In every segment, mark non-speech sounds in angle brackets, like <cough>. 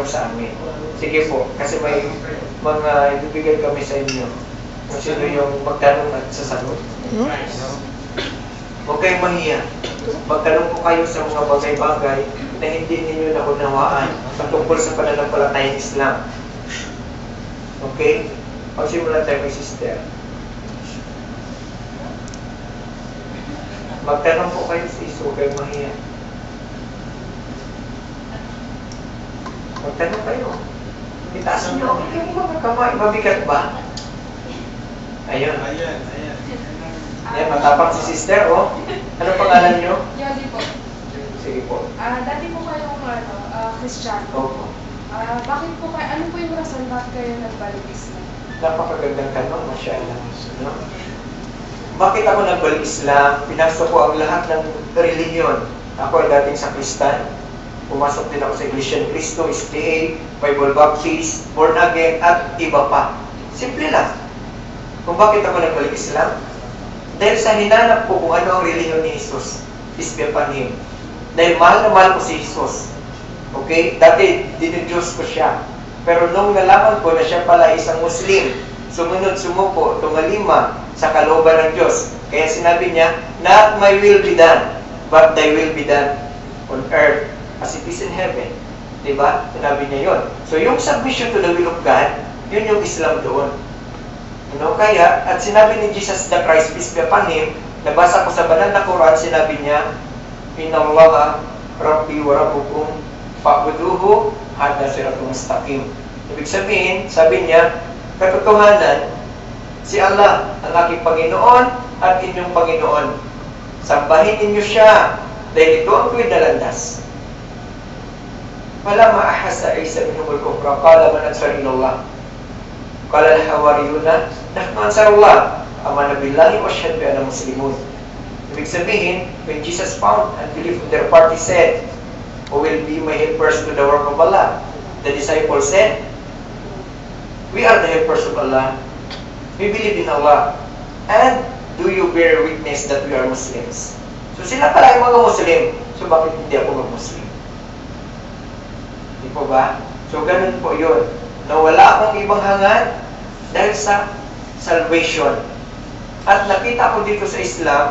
magtanong sa amin. Sige po, kasi may mga ibibigay kami sa inyo. Kung sino yung magtanong at sasagot. Huwag kayong mahiya. Magtanong po kayo sa mga bagay-bagay na hindi ninyo naunawaan patungkol sa pananampalatayang Islam. Okay? Pagsimula tayo kay sister. Magtanong po kayo sa iso, huwag kayong mahiya. Magtanong kayo. Itaas nyo. Yung mga kamay, mabigat ba? Ayun. Ayan, ayan. Yan, matapang si sister, oh. Ano pangalan nyo? Yodi po. Sige po. Ah, dati po kayo ano, ah, Kristiyano. Opo. Ah, bakit po kayo, ano po yung rason bakit kayo nagbalik Islam? Napakagandang tanong, masyaallah. No? Bakit ako nagbalik Islam? Pinasok ko ang lahat ng reliyon. Ako ay dating sa Kristan. Pumasok din ako sa Iglesia ni Cristo, SDA, Bible Baptist, Born Again, at iba pa. Simple lang. Kung bakit ako nagbalik Islam? Dahil sa hinanap ko kung ano ang reliyon ni Jesus, Isbepanim. Dahil mahal na mahal ko si Jesus. Okay? Dati, dinidiyos ko siya. Pero nung nalaman ko na siya pala isang Muslim, sumunod, sumuko, tumalima sa kalooban ng Diyos. Kaya sinabi niya, Not my will be done, but thy will be done on earth as it is in heaven. Diba? Sinabi niya yon. So yung submission to the will of God, yun yung Islam doon. Ano kaya, at sinabi ni Jesus the Christ, peace be upon him, nabasa ko sa banal na Quran, sinabi niya, Inna Allah, Rabbi wa Rabbukum, fa'buduhu, hada siratul mustaqim. Ibig sabihin, sabi niya, katotohanan, si Allah ang aking Panginoon at inyong Panginoon. Sambahin ninyo siya dahil ito ang tuwid na maahasa Isa bin Humul Kufra, qala man ansar ilallah. Qala al-hawariyuna, nahnu ansarullah, amana billahi wa ashhadu bi anna muslimun. Ibig sabihin, when Jesus found and believed in their part, He said, Who will be my helpers to the work of Allah? The disciples said, We are the helpers of Allah. We believe in Allah. And do you bear witness that we are Muslims? So sila pala yung mga Muslim. So bakit hindi ako mag-Muslim? Po ba? So ganun po yun. Na wala akong ibang hangad dahil sa salvation. At nakita ko dito sa Islam,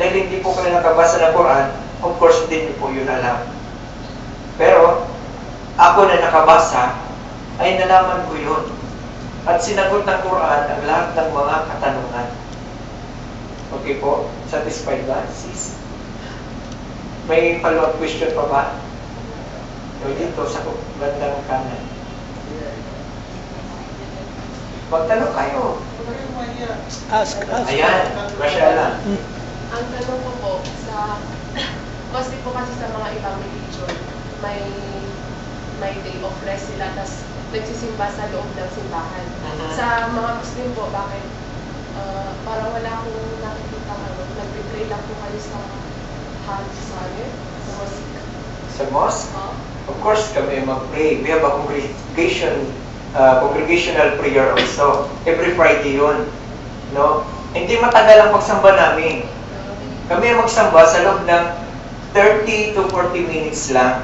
dahil hindi po kayo nakabasa ng Quran, of course, hindi niyo po yun alam. Pero, ako na nakabasa, ay nalaman ko yun. At sinagot ng Quran ang lahat ng mga katanungan. Okay po? Satisfied ba, sis? May follow-up question pa ba? O dito, sa bandang kanan. Magtanong kayo. Ask, ask. Ayan, mashallah. Ang tanong ko po, sa, <clears throat> kasi po kasi sa mga ibang religion, may may day of rest sila, tapos nagsisimba sa loob ng simbahan. Sa mga Muslim po, bakit uh, parang wala akong nakikita ano, nagpipray lang po kayo sa hajj sa ano, sa mosque. Sa mosque, Uh, Of course, kami mag-pray. We have a congregation, uh, congregational prayer also. Every Friday yun. No? Hindi matagal ang pagsamba namin. Kami ang magsamba sa loob ng 30 to 40 minutes lang.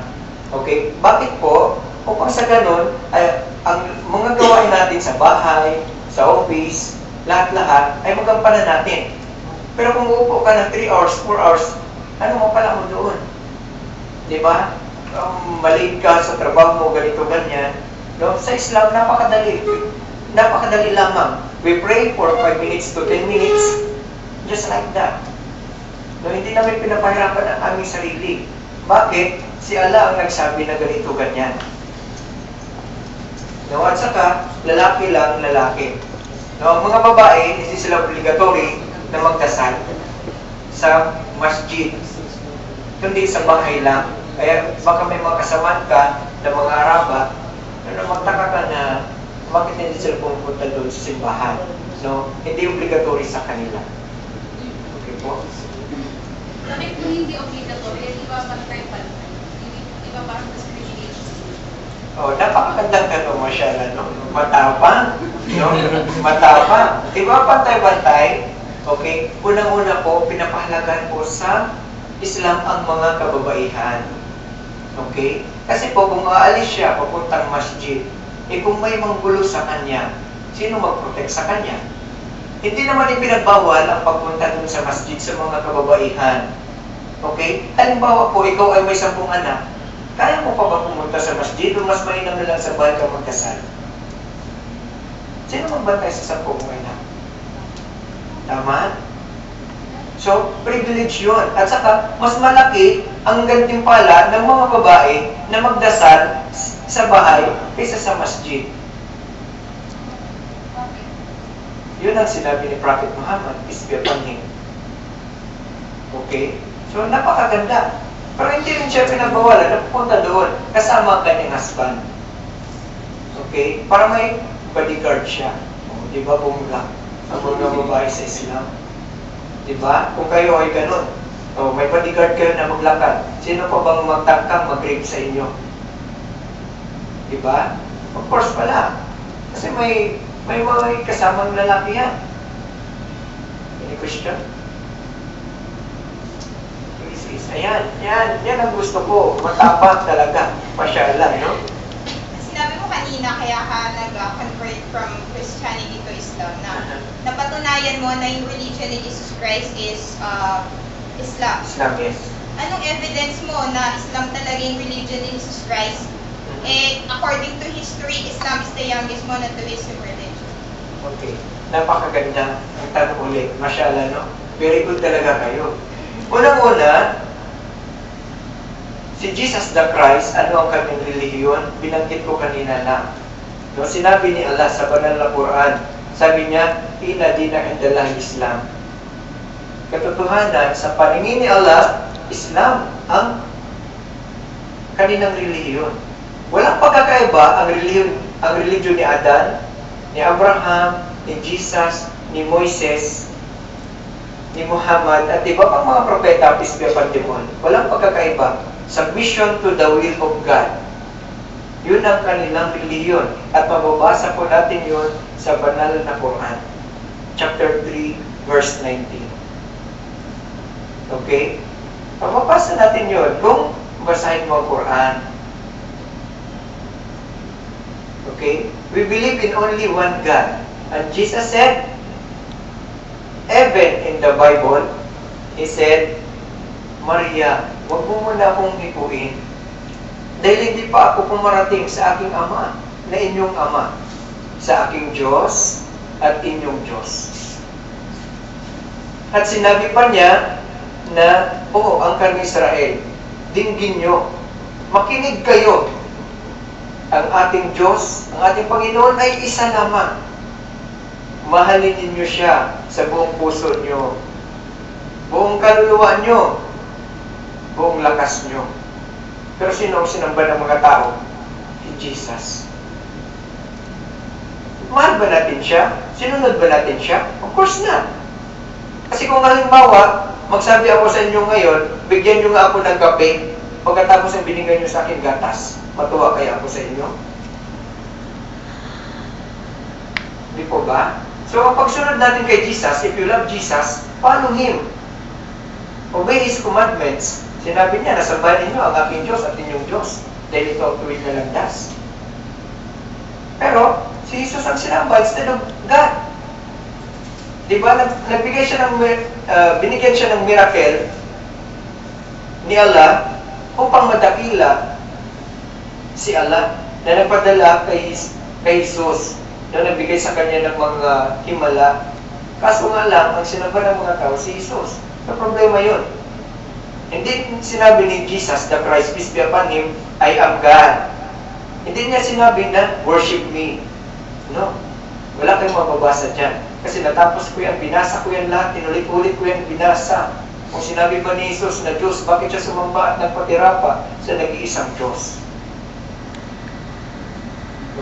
Okay? Bakit po? Upang sa ganun, ay, ang mga gawain natin sa bahay, sa office, lahat-lahat, ay magampanan natin. Pero kung uupo ka ng 3 hours, 4 hours, ano mo pala mo doon? Di ba? Um, maliit ka sa trabaho mo, ganito, ganyan. No? Sa Islam, napakadali. Napakadali lamang. We pray for 5 minutes to 10 minutes, just like that. No, hindi namin pinapahirapan ang aming sarili. Bakit? Si Allah ang nagsabi na ganito, ganyan. No, at saka, lalaki lang, lalaki. No, mga babae, hindi sila obligatory na magdasal sa masjid. Kundi sa bahay lang. Kaya baka may mga kasamaan ka na mga Araba, ano, magtaka ka na bakit hindi sila pumunta doon sa simbahan. No? Hindi obligatory sa kanila. Okay po? Bakit kung hindi obligatory, di ba pantay-pantay? Di ba parang discrimination? Oh, napakagandang tanong masyala, no? Matapang, no? Matapang. Di ba pantay-pantay? Okay? Unang-una po, pinapahalagan po sa Islam ang mga kababaihan. Okay? Kasi po, kung aalis siya papuntang masjid, eh kung may manggulo sa kanya, sino mag-protect sa kanya? Hindi naman ipinagbawal ang pagpunta dun sa masjid sa mga kababaihan. Okay? Halimbawa po, ikaw ay may sampung anak, kaya mo pa ba pumunta sa masjid o mas mainam na lang sa bahay ka magkasal? Sino magbantay sa sampung anak? Tama? So, privilege yun. At saka, mas malaki ang gantimpala ng mga babae na magdasal sa bahay kaysa sa masjid. Yun ang sinabi ni Prophet Muhammad, peace be upon him. Okay? So, napakaganda. Pero hindi rin siya pinagbawalan na doon kasama ang kanyang husband. Okay? Para may bodyguard siya. O, di ba, bumula? Ang mga babae sa Islam. Di ba? Kung kayo ay ganun, o, may bodyguard kayo na maglakad. Sino pa bang magtangkang mag-rape sa inyo? Di ba? Of course pala. Kasi may may mga kasamang lalaki yan. Any question? Ayan, yan, yan ang gusto ko. Matapang talaga. Masyala, no? Kaya ka nag-convert from Christianity to Islam na napatunayan mo na yung religion ni Jesus Christ is uh, Islam. Islam, yes. Anong evidence mo na Islam talaga yung religion ni Jesus Christ? And according to history, Islam is the youngest monotheistic religion. Okay. Napakaganda ang tanong ulit. Masyala, no? Very good talaga kayo. Unang-una, si Jesus the Christ, ano ang kanyang relihiyon? Binanggit ko kanina lang. No, sinabi ni Allah sa banal na Quran, sabi niya, Ina dina indalah Islam. Katotohanan, sa paningin ni Allah, Islam ang kaninang relihiyon. Walang pagkakaiba ang relihiyon, ang religiyon ni Adan, ni Abraham, ni Jesus, ni Moises, ni Muhammad, at iba pang mga propeta, peace be upon. Walang pagkakaiba. Submission to the will of God. Yun ang kanilang relihiyon. At mababasa po natin yun sa banal na Quran. Chapter 3, verse 19. Okay? Mababasa natin yun. Kung basahin mo ang Quran, Okay? We believe in only one God. And Jesus said, even in the Bible, He said, Maria, huwag mo muna akong hipuin. Dahil hindi pa ako pumarating sa aking Ama, na inyong Ama, sa aking Diyos at inyong Diyos. At sinabi pa niya na, oo, ang karni Israel, dinggin nyo, makinig kayo ang ating Diyos, ang ating Panginoon ay isa lamang. Mahalin ninyo siya sa buong puso nyo, buong kaluluwa nyo, buong lakas nyo. Pero sino ang sinamba ng mga tao? Si Jesus. Mahal ba natin siya? Sinunod ba natin siya? Of course not. Kasi kung halimbawa, magsabi ako sa inyo ngayon, bigyan nyo nga ako ng kape, pagkatapos ang binigyan nyo sa akin gatas, matuwa kaya ako sa inyo? Di po ba? So, ang pagsunod natin kay Jesus, if you love Jesus, follow Him. Obey His commandments. Sinabi niya, nasambahin ninyo ang aking Diyos at inyong Diyos. Dahil ito ang tuwid na landas. Pero, si Jesus ang sinamba instead of God. Di ba? Nag, nagbigay siya ng, uh, binigyan siya ng miracle ni Allah upang madakila si Allah na nagpadala kay, kay Jesus na nagbigay sa kanya ng mga himala. Kaso nga lang, ang sinamba ng mga tao, si Jesus. Sa problema yun. Hindi sinabi ni Jesus, the Christ, peace be upon Him, I am God. Hindi niya sinabi na, worship me. No. Wala kayong mababasa dyan. Kasi natapos ko yan, binasa ko yan lahat, tinulit-ulit ko yan, binasa. Kung sinabi ba ni Jesus na Diyos, bakit siya sumamba at nagpatira pa sa nag-iisang Diyos?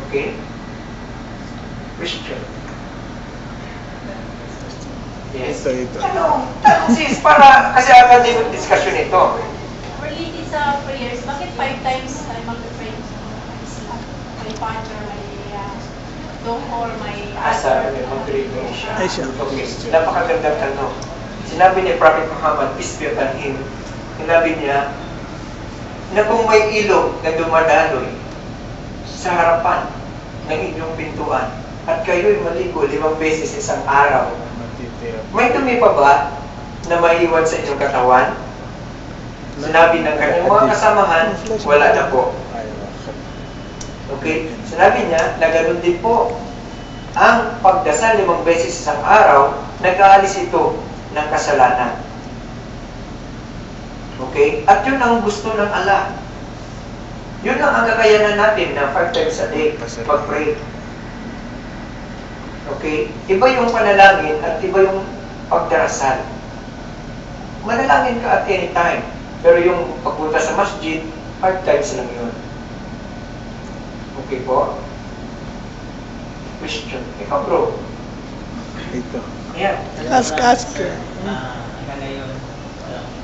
Okay? Christian. Yes. Ito, ito. Tanong, tanong sis, para, kasi din yung discussion ito. Related sa prayers, bakit five times tayo mag-pray sa Islam? May Fajr, may uh, Dhuhr, may Asa, Asr. may mag-reading siya. Ay, siya. Okay, napakagandang tanong. Sinabi ni Prophet Muhammad, peace be upon him, sinabi niya, na kung may ilog na dumadaloy sa harapan ng inyong pintuan at kayo'y maligo limang beses isang araw, may dumi pa ba na maiwan sa inyong katawan? Sinabi ng kanyang mga kasamahan, wala na po. Okay? Sinabi niya na ganun din po. Ang pagdasal limang beses isang araw, nag-aalis ito ng kasalanan. Okay? At yun ang gusto ng Allah. Yun lang ang kakayanan natin na five times a day mag-pray. Okay? Iba yung panalangin at iba yung pagdarasal. Manalangin ka at any time. Pero yung pagpunta sa masjid, five times lang yun. Okay po? Question. Ikaw bro. Ito. Ayan. Ask, ask. Ah, ano yun,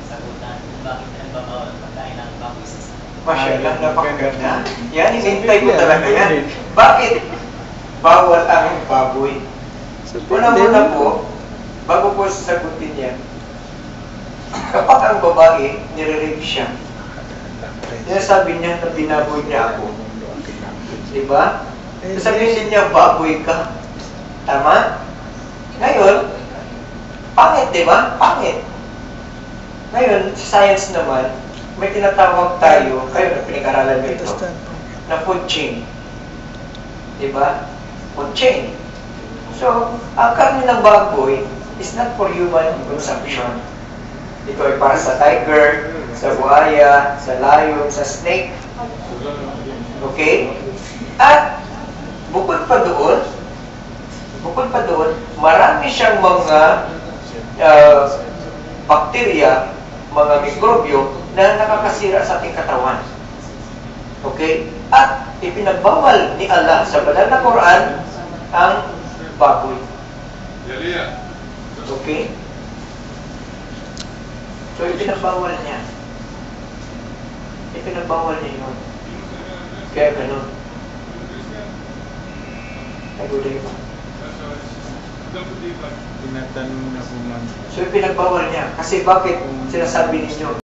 sagutan. Bakit nagbabawal ang pagkain ng baboy sa Islam? Masyaallah, napakaganda. Yan, hinintay ko talaga yan. Bakit? Bawal ang baboy. Una-una po, bago po sasagutin yan, kapag ang babae, nire-rape siya, sinasabi niya na binaboy niya ako. Diba? Sasabihin niya, baboy ka. Tama? Ngayon, pangit, di ba? Pangit. Ngayon, sa science naman, may tinatawag tayo, kayo na pinag-aralan mo ito, na food chain. Di ba? Food chain. So, ang karne ng baboy is not for human consumption. Ito ay para sa tiger, sa buhaya, sa lion, sa snake. Okay? At bukod pa doon, bukod pa doon, marami siyang mga uh, bakterya, mga mikrobyo na nakakasira sa ating katawan. Okay? At ipinagbawal ni Allah sa banal na Quran ang baboy. Okay? So, ipinagbawal niya. Ipinagbawal niya yun. Kaya ganun. Naguloy mo. Tinatanong na po man. So, ipinagbawal niya. Kasi bakit sinasabi ninyo,